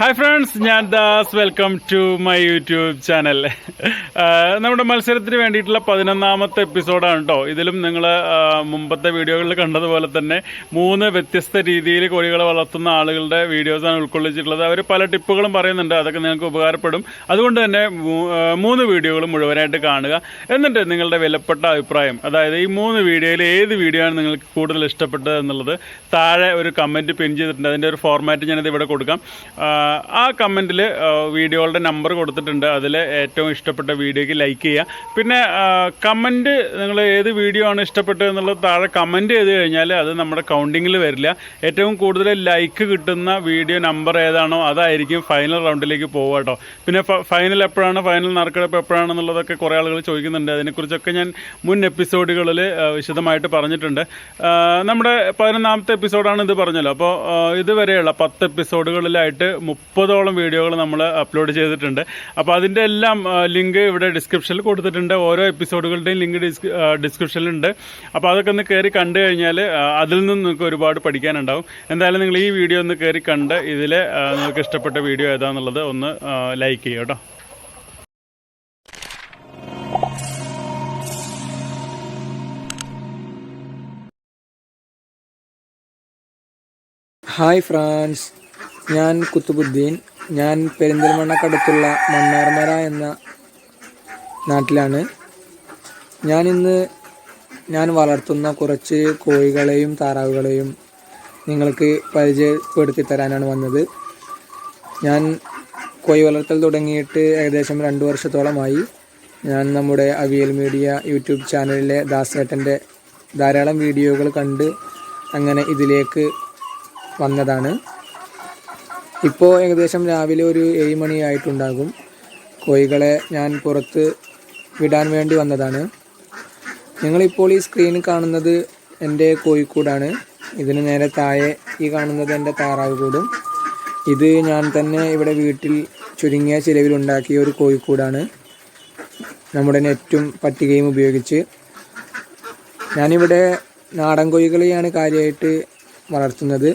Hi friends ഞാൻ Das. Welcome to my YouTube channel നമ്മുടെ മത്സരത്തിന് വേണ്ടിയിട്ടുള്ള പതിനൊന്നാമത്തെ എപ്പിസോഡാണ് കേട്ടോ ഇതിലും നിങ്ങൾ മുമ്പത്തെ വീഡിയോകളിൽ കണ്ടതുപോലെ തന്നെ മൂന്ന് വ്യത്യസ്ത രീതിയിൽ കോഴികളെ വളർത്തുന്ന ആളുകളുടെ വീഡിയോസാണ് ഉൾക്കൊള്ളിച്ചിട്ടുള്ളത്. അവർ പല ടിപ്പുകളും പറയുന്നുണ്ട്. അതൊക്കെ നിങ്ങൾക്ക് ഉപകാരപ്പെടും. അതുകൊണ്ട് തന്നെ മൂന്ന് വീഡിയോകളും മുഴുവനായിട്ട് കാണുക. എന്നിട്ട് നിങ്ങളുടെ വിലപ്പെട്ട അഭിപ്രായം അതായത് ഈ മൂന്ന് വീഡിയോയിൽ ഏത് വീഡിയോ ആണ് നിങ്ങൾക്ക് കൂടുതൽ ഇഷ്ടപ്പെട്ടത് എന്നുള്ളത് താഴെ ഒരു കമന്റ് പിൻ ചെയ്തിട്ടുണ്ട്. അതിന്റെ ഒരു ഫോർമാറ്റ് ഞാനിത് ഇവിടെ കൊടുക്കാം ആ, കമന്റിൽ വീഡിയോകളുടെ നമ്പർ കൊടുത്തിട്ടുണ്ട്. അതിൽ ഏറ്റവും ഇഷ്ടപ്പെട്ട വീഡിയോയ്ക്ക് ലൈക്ക് ചെയ്യുക. പിന്നെ കമന്റ് നിങ്ങൾ ഏത് വീഡിയോ ആണ് ഇഷ്ടപ്പെട്ടത് എന്നുള്ളത് താഴെ കമന്റ് ചെയ്ത് കഴിഞ്ഞാൽ അത് നമ്മുടെ കൗണ്ടിങ്ങിൽ വരില്ല. ഏറ്റവും കൂടുതൽ ലൈക്ക് കിട്ടുന്ന വീഡിയോ നമ്പർ ഏതാണോ അതായിരിക്കും ഫൈനൽ റൗണ്ടിലേക്ക് പോവുക കേട്ടോ. പിന്നെ ഫൈനൽ എപ്പോഴാണ് ഫൈനൽ നറുക്കെടുപ്പ് എപ്പോഴാണെന്നുള്ളതൊക്കെ കുറേ ആളുകൾ ചോദിക്കുന്നുണ്ട്. അതിനെക്കുറിച്ചൊക്കെ ഞാൻ മുൻ എപ്പിസോഡുകളിൽ വിശദമായിട്ട് പറഞ്ഞിട്ടുണ്ട്. നമ്മുടെ പതിനൊന്നാമത്തെ എപ്പിസോഡാണ് ഇത് പറഞ്ഞല്ലോ. അപ്പോൾ ഇതുവരെയുള്ള പത്ത് എപ്പിസോഡുകളിലായിട്ട് മുപ്പതോളം വീഡിയോകൾ നമ്മൾ അപ്ലോഡ് ചെയ്തിട്ടുണ്ട്. അപ്പോൾ അതിന്റെ എല്ലാം ലിങ്ക് ഇവിടെ ഡിസ്ക്രിപ്ഷനിൽ കൊടുത്തിട്ടുണ്ട്. ഓരോ എപ്പിസോഡുകളുടെയും ലിങ്ക് ഡിസ്ക്രിപ്ഷനിലുണ്ട്. അപ്പോൾ അതൊക്കെ ഒന്ന് കയറി കണ്ടു കഴിഞ്ഞാൽ അതിൽ നിന്ന് നിങ്ങൾക്ക് ഒരുപാട് പഠിക്കാനുണ്ടാവും. എന്തായാലും നിങ്ങൾ ഈ വീഡിയോ ഒന്ന് കയറി കണ്ട് ഇതിൽ നിങ്ങൾക്ക് ഇഷ്ടപ്പെട്ട വീഡിയോ ഏതാണെന്നുള്ളത് ഒന്ന് ലൈക്ക് ചെയ്യുക കേട്ടോ. ഹായ് ഫ്രാൻസ് ഞാൻ കുത്തുബുദ്ദീൻ. ഞാൻ പെരിന്തൽമണ്ണക്കടുത്തുള്ള മണ്ണാർമല എന്ന നാട്ടിലാണ്. ഞാൻ ഇന്ന് ഞാൻ വളർത്തുന്ന കുറച്ച് കോഴികളെയും താറാവുകളെയും നിങ്ങൾക്ക് പരിചയപ്പെടുത്തി തരാനാണ് വന്നത്. ഞാൻ കോഴി വളർത്തൽ തുടങ്ങിയിട്ട് ഏകദേശം രണ്ട് വർഷത്തോളമായി. ഞാൻ നമ്മുടെ അവിയൽ മീഡിയ യൂട്യൂബ് ചാനലിലെ ദാസേട്ടന്റെ ധാരാളം വീഡിയോകൾ കണ്ട് അങ്ങനെ ഇതിലേക്ക് വന്നതാണ്. ഇപ്പോൾ ഏകദേശം രാവിലെ ഒരു ഏഴ് മണിയായിട്ടുണ്ടാകും കോഴികളെ ഞാൻ പുറത്ത് വിടാൻ വേണ്ടി വന്നതാണ്. നിങ്ങളിപ്പോൾ ഈ സ്ക്രീനിൽ കാണുന്നത് എന്റെ കോഴിക്കൂടാണ്. ഇതിന് നേരെ താഴെ ഈ കാണുന്നത് എന്റെ താറാവ് കൂടും ഇത് ഞാൻ തന്നെ ഇവിടെ വീട്ടിൽ ചുരുങ്ങിയ ചിലവിലുണ്ടാക്കിയ ഒരു കോഴിക്കൂടാണ്. നമ്മുടെ നെറ്റും പട്ടികയും ഉപയോഗിച്ച്. ഞാനിവിടെ നാടൻ കോഴികളെയാണ് കാര്യമായിട്ട് വളർത്തുന്നത്.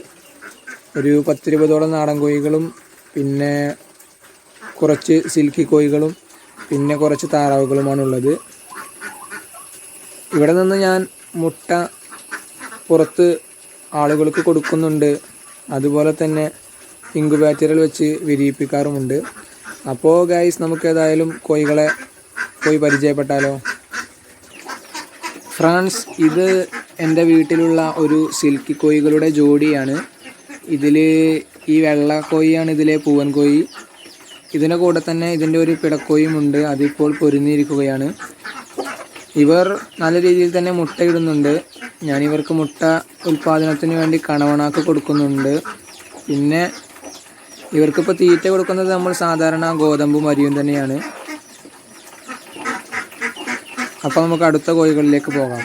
ഒരു പത്തിരുപതോളം നാടൻ കോഴികളും പിന്നെ കുറച്ച് സിൽക്കി കോഴികളും പിന്നെ കുറച്ച് താറാവുകളുമാണുള്ളത്. ഇവിടെ നിന്ന് ഞാൻ മുട്ട പുറത്ത് ആളുകൾക്ക് കൊടുക്കുന്നുണ്ട്. അതുപോലെ തന്നെ ഇങ്കുബാറ്ററിൽ വെച്ച് വിരിയിപ്പിക്കാറുമുണ്ട്. അപ്പോൾ ഗൈസ് നമുക്ക് ഏതായാലും കോഴികളെ പോയി പരിചയപ്പെട്ടാലോ? ഫ്രാൻസ് ഇത് എന്റെ വീട്ടിലുള്ള ഒരു സിൽക്കി കോഴികളുടെ ജോഡിയാണ്. ഇതിൽ ഈ വെള്ള കോഴിയാണ് ഇതിലെ പൂവൻ കോഴി. ഇതിന്റെ കൂടെ തന്നെ ഇതിന്റെ ഒരു പിടക്കോയും ഉണ്ട്. അതിപ്പോൾ പൊരുന്നിരിക്കുകയാണ് ഇവർ നല്ല രീതിയിൽ തന്നെ മുട്ടയിടുന്നുണ്ട് ഞാൻ ഇവർക്ക് മുട്ട ഉൽപ്പാദനത്തിന് വേണ്ടി കണവണാക്ക് കൊടുക്കുന്നുണ്ട്. പിന്നെ ഇവർക്കിപ്പോൾ തീറ്റ കൊടുക്കുന്നത് നമ്മൾ സാധാരണ ഗോതമ്പും അരിയും തന്നെയാണ്. അപ്പോൾ നമുക്ക് അടുത്ത കോഴികളിലേക്ക് പോകാം.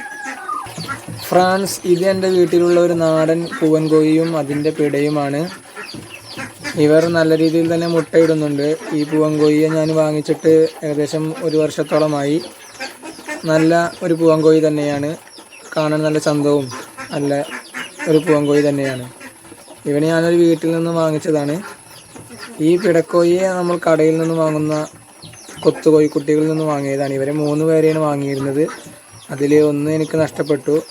ഫ്രാൻസ് ഇത് എന്റെ വീട്ടിലുള്ള ഒരു നാടൻ പൂവൻ കോഴിയും അതിന്റെ പിടയുമാണ്. ഇവർ നല്ല രീതിയിൽ തന്നെ മുട്ടയിടുന്നുണ്ട്. ഈ പൂവൻ കോഴിയെ ഞാൻ വാങ്ങിച്ചിട്ട് ഏകദേശം ഒരു വർഷത്തോളമായി നല്ല ഒരു പൂവൻ കോഴി തന്നെയാണ്. കാണാൻ നല്ല ചന്തവും നല്ല ഒരു പൂവൻ കോഴി തന്നെയാണ്. ഇവനെ ഞാനൊരു വീട്ടിൽ നിന്ന് വാങ്ങിച്ചതാണ്. ഈ പിടക്കോഴിയെ നമ്മൾ കടയിൽ നിന്ന് വാങ്ങുന്ന കൊത്തുകോഴിക്കുട്ടികളിൽ നിന്ന് വാങ്ങിയതാണ്. ഇവരെ മൂന്ന് പേരെയാണ് വാങ്ങിയിരുന്നത്. അതിൽ ഒന്ന് എനിക്ക് നഷ്ടപ്പെട്ടു.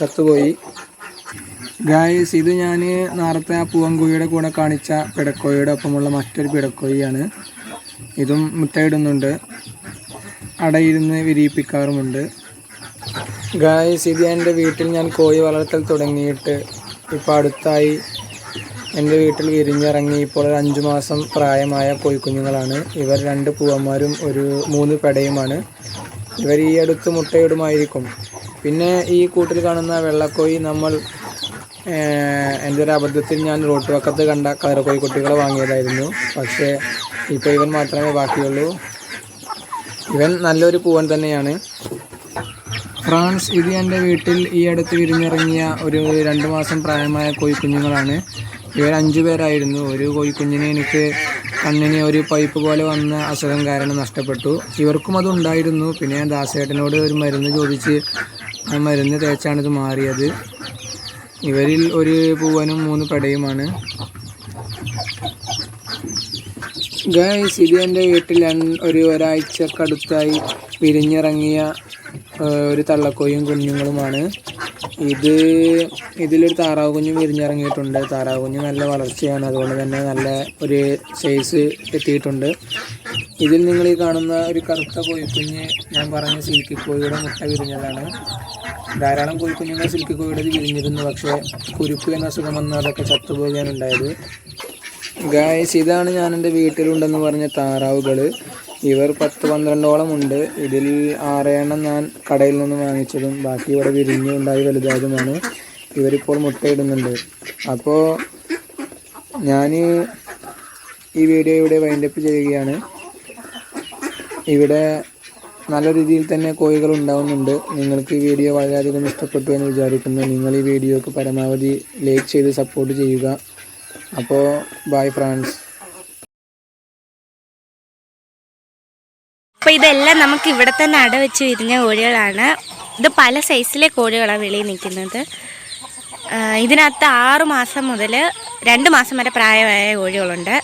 ചത്തുപോയി. ഗായ്സ് ഇത് ഞാൻ നേരത്തെ ആ പൂവൻകുഴിയുടെ കൂടെ കാണിച്ച പിടക്കോഴിയുടെ ഒപ്പമുള്ള മറ്റൊരു പിടക്കോഴിയാണ്. ഇതും മുട്ടയിടുന്നുണ്ട്. അടയിരുന്ന് വിരിയിപ്പിക്കാറുമുണ്ട്. ഗായ്സ് ഇത് എന്റെ വീട്ടിൽ ഞാൻ കോഴി വളർത്തൽ തുടങ്ങിയിട്ട് ഇപ്പോൾ അടുത്തായി എന്റെ വീട്ടിൽ വിരിഞ്ഞിറങ്ങി ഇപ്പോൾ ഒരു അഞ്ചു മാസം പ്രായമായ കോഴിക്കുഞ്ഞുങ്ങളാണ്. ഇവർ രണ്ട് പൂവന്മാരും ഒരു മൂന്ന് പെടയുമാണ്. ഇവർ ഈ അടുത്ത് മുട്ടയിടുമായിരിക്കും. പിന്നെ ഈ കൂട്ടിൽ കാണുന്ന വെള്ളക്കോഴി നമ്മൾ എന്റെ ഒരു അബദ്ധത്തിൽ ഞാൻ റോട്ട് വക്കത്ത് കണ്ട കയറക്കോഴി കുട്ടികളെ വാങ്ങിയതായിരുന്നു. പക്ഷേ ഇപ്പോൾ ഇവൻ മാത്രമേ ബാക്കിയുള്ളൂ. ഇവൻ നല്ലൊരു പൂവൻ തന്നെയാണ്. ഫ്രാൻസ് ഇത് എന്റെ വീട്ടിൽ ഈ അടുത്ത് വിരിഞ്ഞിറങ്ങിയ ഒരു രണ്ട് മാസം പ്രായമായ കോഴിക്കുഞ്ഞുങ്ങളാണ് ഇവർ അഞ്ചു പേരായിരുന്നു. ഒരു കോഴിക്കുഞ്ഞിനെ എനിക്ക് കണ്ണിന് ഒരു പൈപ്പ് പോലെ വന്ന അസുഖം കാരണം നഷ്ടപ്പെട്ടു. ഇവർക്കും അതുണ്ടായിരുന്നു പിന്നെ ദാസേട്ടനോട് ഒരു മരുന്ന് ചോദിച്ച് മരുന്ന് തേച്ചാണ് ഇത് മാറിയത്. ഇവരിൽ ഒരു പൂവനും മൂന്ന് പെടയുമാണ്. ഗൈസ് ഇത് എന്റെ വീട്ടിൽ ഒരു ഒരാഴ്ചക്കടുത്തായി വിരിഞ്ഞിറങ്ങിയ ഒരു തള്ളക്കോയും കുഞ്ഞുങ്ങളുമാണ്. ഇത് ഇതിലൊരു താറാവ് കുഞ്ഞും വിരിഞ്ഞിറങ്ങിയിട്ടുണ്ട്. താറാവ് കുഞ്ഞ് നല്ല വളർച്ചയാണ്. അതുകൊണ്ട് തന്നെ നല്ല ഒരു സൈസ് എത്തിയിട്ടുണ്ട്. ഇതിൽ നിങ്ങൾ ഈ കാണുന്ന ഒരു കറുത്ത കോഴിക്കുഞ്ഞ് ഞാൻ പറഞ്ഞ സിൽക്കി കോഴിയുടെ മുട്ട വിരിഞ്ഞതാണ്. ധാരാളം കോഴിക്കുഞ്ഞുങ്ങൾ സിൽക്കി കോഴിയുടെ വിരിഞ്ഞിരുന്നു. പക്ഷേ കുരുപ്പ് എന്ന അസുഖം വന്ന്. അതൊക്കെ ഗായ്സ് ഇതാണ് ഞാൻ എന്റെ വീട്ടിലുണ്ടെന്ന് പറഞ്ഞ താറാവുകൾ ഇവർ പത്ത് പന്ത്രണ്ടോളം ഉണ്ട്. ഇതിൽ ആറെണ്ണം ഞാൻ കടയിൽ നിന്ന് വാങ്ങിച്ചതും ബാക്കി ഇവിടെ വിരിഞ്ഞ് ഉണ്ടായി വലുതായതുമാണ്. ഇവരിപ്പോൾ മുട്ടയിടുന്നുണ്ട്. അപ്പോൾ ഞാൻ ഈ വീഡിയോ ഇവിടെ വൈൻഡപ്പ് ചെയ്യുകയാണ്. ഇവിടെ നല്ല രീതിയിൽ തന്നെ കോഴികൾ ഉണ്ടാവുന്നുണ്ട്. നിങ്ങൾക്ക് ഈ വീഡിയോ വളരെയധികം ഇഷ്ടപ്പെട്ടു എന്ന് വിചാരിക്കുന്നു. നിങ്ങൾ ഈ വീഡിയോക്ക് പരമാവധി ലൈക്ക് ചെയ്ത് സപ്പോർട്ട് ചെയ്യുക. അപ്പോൾ ബൈ ഫ്രണ്ട്സ് അപ്പോൾ ഇതെല്ലാം നമുക്ക് ഇവിടെ തന്നെ അടവെച്ച് വിരിഞ്ഞ കോഴികളാണ്. ഇത് പല സൈസിലെ കോഴികളാണ് വെളിയിൽ നിൽക്കുന്നത്. ഇതിനകത്ത് ആറ് മാസം മുതൽ രണ്ട് മാസം വരെ പ്രായമായ കോഴികളുണ്ട്.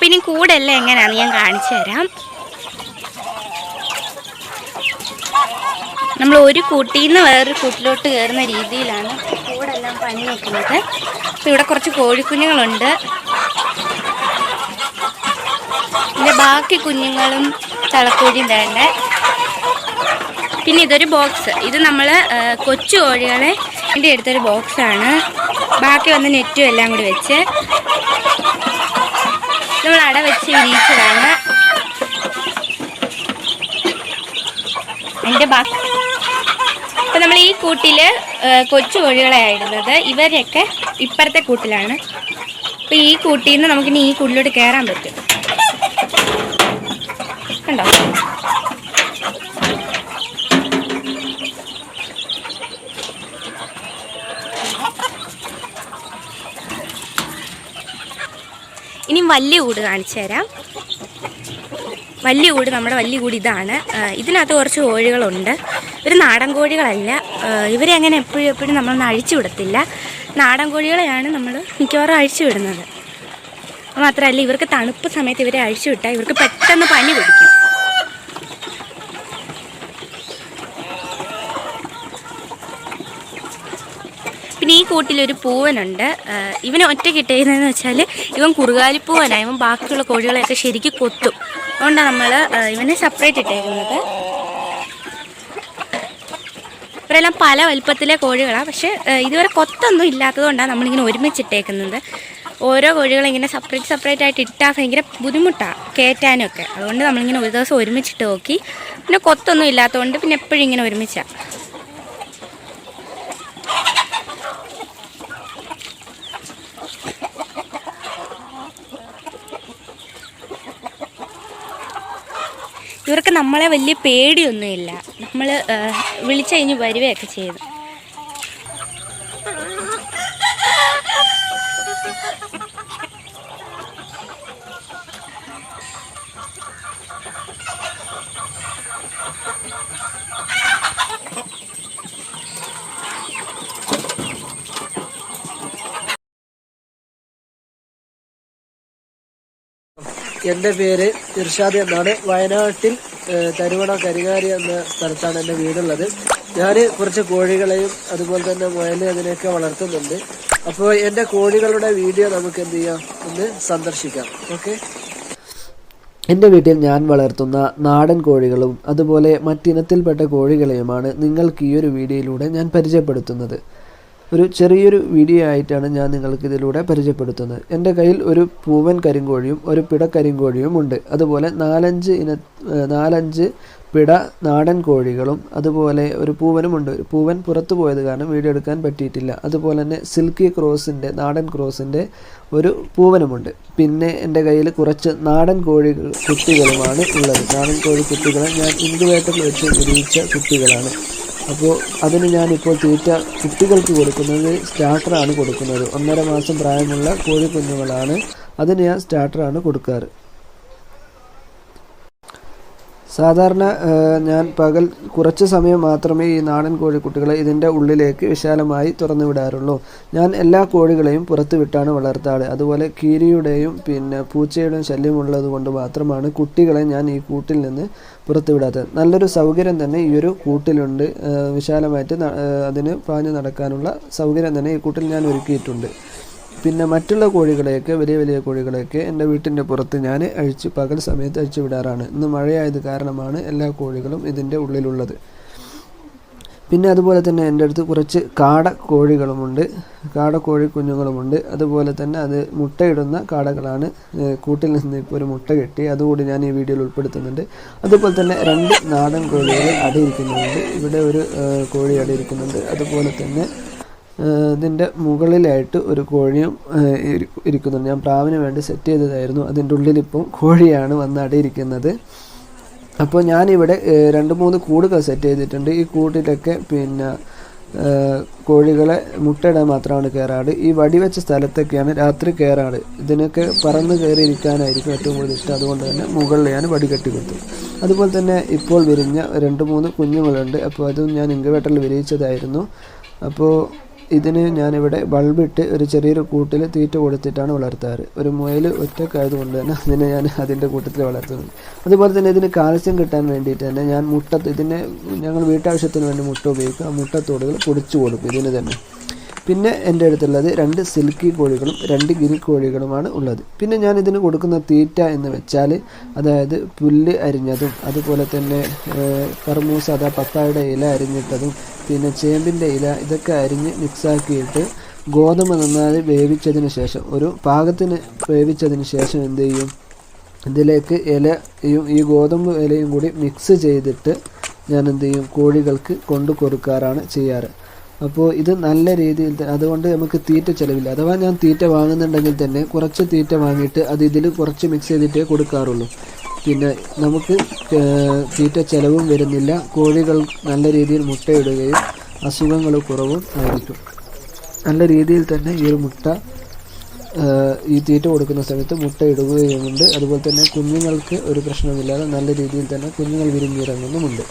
അപ്പം ഇനി കൂടെല്ലാം എങ്ങനെയാണെന്ന് ഞാൻ കാണിച്ചു തരാം. നമ്മൾ ഒരു കൂട്ടിൽ നിന്ന് വേറൊരു കൂട്ടിലോട്ട് കയറുന്ന രീതിയിലാണ് കൂടെല്ലാം പണി വെക്കുന്നത്. അപ്പം ഇവിടെ കുറച്ച് കോഴിക്കുഞ്ഞുങ്ങളുണ്ട്. പിന്നെ ബാക്കി കുഞ്ഞുങ്ങളും തളക്കോഴിയും വേണ്ട. പിന്നെ ഇതൊരു ബോക്സ് ഇത് നമ്മൾ കൊച്ചു കോഴികളെ എന്റെ എടുത്തൊരു ബോക്സാണ് ബാക്കി വന്ന് നെറ്റും എല്ലാം കൂടി വെച്ച് നമ്മൾ അട വെച്ച് വിരിയിച്ചതാണ്. എന്റെ ബാക്കി ഇപ്പം നമ്മൾ ഈ കൂട്ടിൽ കൊച്ചു കോഴികളെയാണ് ഇടുന്നത്. ഇവരെയൊക്കെ ഇപ്പുറത്തെ കൂട്ടിലാണ്. അപ്പം ഈ കൂട്ടിൽ നിന്ന് നമുക്കിനി ഈ കൂട്ടിലോട്ട് കയറാൻ പറ്റും. കണ്ടോ? ഇനി വലിയ കൂട് കാണിച്ചു തരാം. വലിയ കൂട് നമ്മുടെ വലിയ കൂട് ഇതാണ്. ഇതിനകത്ത് കുറച്ച് കോഴികളുണ്ട്. ഇവർ നാടൻ കോഴികളല്ല. ഇവരെ അങ്ങനെ എപ്പോഴും എപ്പോഴും നമ്മളൊന്നും അഴിച്ചു വിടത്തില്ല. നാടൻ കോഴികളെയാണ് നമ്മൾ മിക്കവാറും അഴിച്ചു വിടുന്നത്. മാത്രമല്ല ഇവർക്ക് തണുപ്പ് സമയത്ത് ഇവരെ അഴിച്ചു വിട്ടാൽ ഇവർക്ക് പെട്ടെന്ന് പനി പിടിക്കും പിന്നെ ഈ കൂട്ടിലൊരു പൂവനുണ്ട്. ഇവന് ഒറ്റ കിട്ടിയതെന്ന് വെച്ചാൽ ഇവൻ കുറുകാലിപ്പൂവനാണ് ഇവൻ ബാക്കിയുള്ള കോഴികളെയൊക്കെ ശരിക്കും കൊത്തും. അതുകൊണ്ടാണ് നമ്മൾ ഇവനെ സെപ്പറേറ്റ് ഇട്ടേക്കുന്നത്. ഇവരെല്ലാം പല വലുപ്പത്തിലെ കോഴികളാണ് പക്ഷേ ഇതുവരെ കൊത്തൊന്നും ഇല്ലാത്തതുകൊണ്ടാണ് നമ്മളിങ്ങനെ ഒരുമിച്ചിട്ടേക്കുന്നത്. ഓരോ കോഴികളെ ഇങ്ങനെ സെപ്പറേറ്റ് സെപ്പറേറ്റ് ആയിട്ട് ഇട്ടാൽ ഭയങ്കര ബുദ്ധിമുട്ടാണ് കയറ്റാനൊക്കെ അതുകൊണ്ട് നമ്മളിങ്ങനെ ഒരു ദിവസം ഒരുമിച്ചിട്ട് നോക്കി. പിന്നെ കൊത്തൊന്നും ഇല്ലാത്തതുകൊണ്ട് പിന്നെ എപ്പോഴും ഇങ്ങനെ ഒരുമിച്ചാണ് ഇവർക്ക് നമ്മളെ വലിയ പേടിയൊന്നുമില്ല. നമ്മൾ വിളിച്ചു കഴിഞ്ഞ് വരികയൊക്കെ ചെയ്തു. എന്റെ പേര് ഇർഷാദ് എന്നാണ്. വയനാട്ടിൽ തരുവണ കരിങ്ങാരി എന്ന സ്ഥലത്താണ് എന്റെ വീടുള്ളത്. ഞാൻ കുറച്ച് കോഴികളെയും അതുപോലെ തന്നെ മുയലും അതിനെയൊക്കെ വളർത്തുന്നുണ്ട്. അപ്പോൾ എന്റെ കോഴികളുടെ വീഡിയോ നമുക്ക് എന്ത് ചെയ്യാം? ഒന്ന് സന്ദർശിക്കാം. ഓക്കെ? എന്റെ വീട്ടിൽ ഞാൻ വളർത്തുന്ന നാടൻ കോഴികളും അതുപോലെ മറ്റിനത്തിൽപ്പെട്ട കോഴികളെയുമാണ് നിങ്ങൾക്ക് ഈ ഒരു വീഡിയോയിലൂടെ ഞാൻ പരിചയപ്പെടുത്തുന്നത്. ഒരു ചെറിയൊരു വീഡിയോ ആയിട്ടാണ് ഞാൻ നിങ്ങൾക്ക് ഇതിലൂടെ പരിചയപ്പെടുത്തുന്നത്. എന്റെ കയ്യിൽ ഒരു പൂവൻ കരിങ്കോഴിയും ഒരു പിട കരിങ്കോഴിയും ഉണ്ട്. അതുപോലെ നാലഞ്ച് ഇന നാലഞ്ച് പിട നാടൻ കോഴികളും അതുപോലെ ഒരു പൂവനുമുണ്ട് ഒരു പൂവൻ പുറത്തു പോയത് കാരണം വീഡിയോ എടുക്കാൻ പറ്റിയിട്ടില്ല. അതുപോലെ തന്നെ സിൽക്കി ക്രോസിന്റെ നാടൻ ക്രോസിന്റെ ഒരു പൂവനുമുണ്ട്. പിന്നെ എന്റെ കയ്യിൽ കുറച്ച് നാടൻ കോഴി കുട്ടികളുമാണ് ഉള്ളത്. നാടൻ കോഴി കുട്ടികളെ ഞാൻ ഇൻക്യുബേറ്ററിൽ വെച്ച് വിരിയിച്ച കുട്ടികളാണ്. അപ്പോൾ അതിന് ഞാനിപ്പോൾ തീറ്റ കുട്ടികൾക്ക് കൊടുക്കുന്നത് സ്റ്റാർട്ടറാണ് കൊടുക്കുന്നത്. ഒന്നര മാസം പ്രായമുള്ള കോഴി കുഞ്ഞുങ്ങളാണ് അതിന് ഞാൻ സ്റ്റാർട്ടറാണ് കൊടുക്കാറ്. സാധാരണ ഞാൻ പകൽ കുറച്ച് സമയം മാത്രമേ ഈ നാടൻ കോഴിക്കുട്ടികളെ ഇതിന്റെ ഉള്ളിലേക്ക് വിശാലമായി തുറന്നു വിടാറുള്ളൂ. ഞാൻ എല്ലാ കോഴികളെയും പുറത്ത് വിട്ടാണ് വളർത്താറ്. അതുപോലെ കീരിയുടെയും പിന്നെ പൂച്ചയുടെയും ശല്യമുള്ളത് കൊണ്ട് മാത്രമാണ് കുട്ടികളെ ഞാൻ ഈ കൂട്ടിൽ നിന്ന് പുറത്ത് വിടാത്തത്. നല്ലൊരു സൗകര്യം തന്നെ ഈ ഒരു കൂട്ടിലുണ്ട്. വിശാലമായിട്ട് അതിന് പാഞ്ഞു നടക്കാനുള്ള സൗകര്യം തന്നെ ഈ കൂട്ടിൽ ഞാൻ ഒരുക്കിയിട്ടുണ്ട്. പിന്നെ മറ്റുള്ള കോഴികളെയൊക്കെ വലിയ വലിയ കോഴികളെയൊക്കെ എന്റെ വീട്ടിന്റെ പുറത്ത് ഞാൻ അഴിച്ച് പകൽ സമയത്ത് അഴിച്ചു വിടാറാണ്. ഇന്ന് മഴയായത് കാരണമാണ് എല്ലാ കോഴികളും ഇതിന്റെ ഉള്ളിലുള്ളത്. പിന്നെ അതുപോലെ തന്നെ എന്റെ അടുത്ത് കുറച്ച് കാട കോഴികളുമുണ്ട് കാട കോഴി കുഞ്ഞുങ്ങളുമുണ്ട്. അതുപോലെ തന്നെ അത് മുട്ടയിടുന്ന കാടകളാണ്. കൂട്ടിൽ നിന്ന് ഇപ്പോൾ ഒരു മുട്ട കെട്ടി അതുകൂടി ഞാൻ ഈ വീഡിയോയിൽ ഉൾപ്പെടുത്തുന്നുണ്ട്. അതുപോലെ തന്നെ രണ്ട് നാടൻ കോഴികൾ അടയിരിക്കുന്നുണ്ട്. ഇവിടെ ഒരു കോഴി അടയിരിക്കുന്നുണ്ട്. അതുപോലെ തന്നെ ഇതിന്റെ മുകളിലായിട്ട് ഒരു കോഴിയും ഇരിക്കുന്നുണ്ട്. ഞാൻ പ്രാവിന് വേണ്ടി സെറ്റ് ചെയ്തതായിരുന്നു. അതിന്റെ ഉള്ളിലിപ്പം കോഴിയാണ് വന്ന് അടിയിരിക്കുന്നത് അപ്പോൾ ഞാനിവിടെ രണ്ട് മൂന്ന് കൂടുകൾ സെറ്റ് ചെയ്തിട്ടുണ്ട്. ഈ കൂട്ടിലൊക്കെ പിന്നെ കോഴികളെ മുട്ടയിടാൻ മാത്രമാണ് കയറാറ്. ഈ വടിവെച്ച സ്ഥലത്തൊക്കെയാണ് രാത്രി കയറാറ്. ഇതിനൊക്കെ പറന്ന് കയറി ഇരിക്കാനായിരിക്കും ഏറ്റവും കൂടുതൽ ഇഷ്ടം. അതുകൊണ്ട് തന്നെ മുകളിൽ ഞാൻ വടി കെട്ടി കൊടുത്തു. അതുപോലെ തന്നെ ഇപ്പോൾ വിരിഞ്ഞ രണ്ട് മൂന്ന് കുഞ്ഞുങ്ങളുണ്ട്. അപ്പോൾ അതും ഞാൻ ഇൻക്യുബേറ്ററിൽ വിരിയിച്ചതായിരുന്നു. അപ്പോൾ ഇതിന് ഞാനിവിടെ ബൾബിട്ട് ഒരു ചെറിയൊരു കൂട്ടിൽ തീറ്റ കൊടുത്തിട്ടാണ് വളർത്താറ്. ഒരു മുയൽ ഒറ്റക്കായതുകൊണ്ട് തന്നെ അതിനെ ഞാൻ അതിന്റെ കൂട്ടത്തിൽ വളർത്തുന്നത് അതുപോലെ തന്നെ ഇതിന് കാൽസ്യം കിട്ടാൻ വേണ്ടിയിട്ട് തന്നെ ഞാൻ മുട്ട ഇതിനെ ഞങ്ങൾ വീട്ടാവശ്യത്തിന് വേണ്ടി മുട്ട ഉപയോഗിക്കും. ആ മുട്ടത്തോടുകൾ പൊടിച്ചു കൊടുക്കും ഇതിന് തന്നെ. പിന്നെ എന്റെ അടുത്തുള്ളത് രണ്ട് സിൽക്കി കോഴികളും രണ്ട് ഗിരി കോഴികളുമാണ് ഉള്ളത്. പിന്നെ ഞാൻ ഇതിന് കൊടുക്കുന്ന തീറ്റ എന്ന് വെച്ചാൽ അതായത് പുല്ല് അരിഞ്ഞതും അതുപോലെ തന്നെ കർമൂസ് അതാ പപ്പായുടെ ഇല അരിഞ്ഞിട്ടതും പിന്നെ ചേമ്പിന്റെ ഇല ഇതൊക്കെ അരിഞ്ഞ് മിക്സാക്കിയിട്ട് ഗോതമ്പ് നന്നായി വേവിച്ചതിന് ശേഷം ഒരു പാകത്തിന് വേവിച്ചതിന് ശേഷം എന്ത് ചെയ്യും? ഇതിലേക്ക് ഇലയും ഈ ഗോതമ്പ് ഇലയും കൂടി മിക്സ് ചെയ്തിട്ട് ഞാൻ എന്ത് ചെയ്യും? കോഴികൾക്ക് കൊണ്ടു കൊടുക്കാറാണ് ചെയ്യാറ്. അപ്പോൾ ഇത് നല്ല രീതിയിൽ അതുകൊണ്ട് നമുക്ക് തീറ്റ ചിലവില്ല. അഥവാ ഞാൻ തീറ്റ വാങ്ങുന്നുണ്ടെങ്കിൽ തന്നെ കുറച്ച് തീറ്റ വാങ്ങിയിട്ട് അത് ഇതിൽ കുറച്ച് മിക്സ് ചെയ്തിട്ടേ കൊടുക്കാറുള്ളൂ. പിന്നെ നമുക്ക് തീറ്റ ചിലവും വരുന്നില്ല. കോഴികൾ നല്ല രീതിയിൽ മുട്ടയിടുകയും അസുഖങ്ങൾ കുറവും ആയിരിക്കും. നല്ല രീതിയിൽ തന്നെ ഈ ഒരു മുട്ട ഈ തീറ്റ കൊടുക്കുന്ന സമയത്ത് മുട്ട ഇടുകയുമുണ്ട് അതുപോലെ തന്നെ കുഞ്ഞുങ്ങൾക്ക് ഒരു പ്രശ്നമില്ലാതെ നല്ല രീതിയിൽ തന്നെ കുഞ്ഞുങ്ങൾ വിരിഞ്ഞിറങ്ങുന്നുമുണ്ട്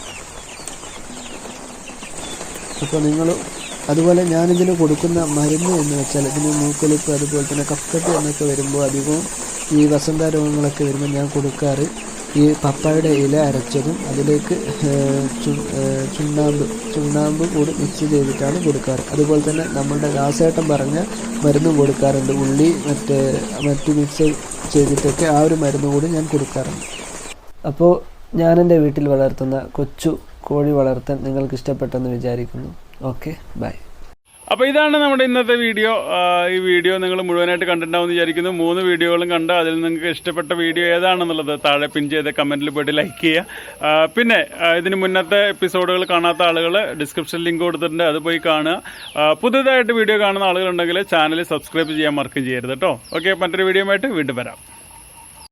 അപ്പോൾ നിങ്ങൾ അതുപോലെ ഞാനിതിന് കൊടുക്കുന്ന മരുന്ന് എന്ന് വെച്ചാൽ ഇതിന് മൂക്കൊലിപ്പ് അതുപോലെ തന്നെ കഫക്കെട്ട് എന്നൊക്കെ വരുമ്പോൾ അധികവും ഈ വസന്ത രോഗങ്ങളൊക്കെ വരുമ്പോൾ ഞാൻ കൊടുക്കാറ്. ഈ പപ്പായുടെ ഇല അരച്ചതും അതിലേക്ക് ചുണ്ണാമ്പ് ചുണ്ണാമ്പ് കൂടി മിക്സ് ചെയ്തിട്ടാണ് കൊടുക്കാറ്. അതുപോലെ തന്നെ നമ്മളുടെ ദാസേട്ടൻ പറഞ്ഞ മരുന്നും കൊടുക്കാറുണ്ട്. ഉള്ളി മറ്റേ മറ്റു മിക്സ് ചെയ്തിട്ടൊക്കെ ആ ഒരു മരുന്ന് കൂടി ഞാൻ കൊടുക്കാറുണ്ട്. അപ്പോൾ ഞാനെന്റെ വീട്ടിൽ വളർത്തുന്ന കൊച്ചു കോഴി വളർത്താൻ നിങ്ങൾക്ക് ഇഷ്ടപ്പെട്ടെന്ന് വിചാരിക്കുന്നു. ഓക്കെ ബൈ അപ്പോൾ ഇതാണ് നമ്മുടെ ഇന്നത്തെ വീഡിയോ. ഈ വീഡിയോ നിങ്ങൾ മുഴുവനായിട്ട് കണ്ടിട്ടുണ്ടാവുമെന്ന് വിചാരിക്കുന്നു. മൂന്ന് വീഡിയോകളും കണ്ട് അതിൽ നിങ്ങൾക്ക് ഇഷ്ടപ്പെട്ട വീഡിയോ ഏതാണെന്നുള്ളത് താഴെ പിൻ ചെയ്ത് കമന്റിൽ പോയിട്ട് ലൈക്ക് ചെയ്യുക. പിന്നെ ഇതിന് മുന്നത്തെ എപ്പിസോഡുകൾ കാണാത്ത ആളുകൾ ഡിസ്ക്രിപ്ഷൻ ലിങ്ക് കൊടുത്തിട്ടുണ്ട്. അത് പോയി കാണുക. പുതുതായിട്ട് വീഡിയോ കാണുന്ന ആളുകളുണ്ടെങ്കിൽ ചാനൽ സബ്സ്ക്രൈബ് ചെയ്യാൻ മറക്കും ചെയ്യരുത് കേട്ടോ. ഓക്കെ മറ്റൊരു വീഡിയോ ആയിട്ട് വീണ്ടും വരാം.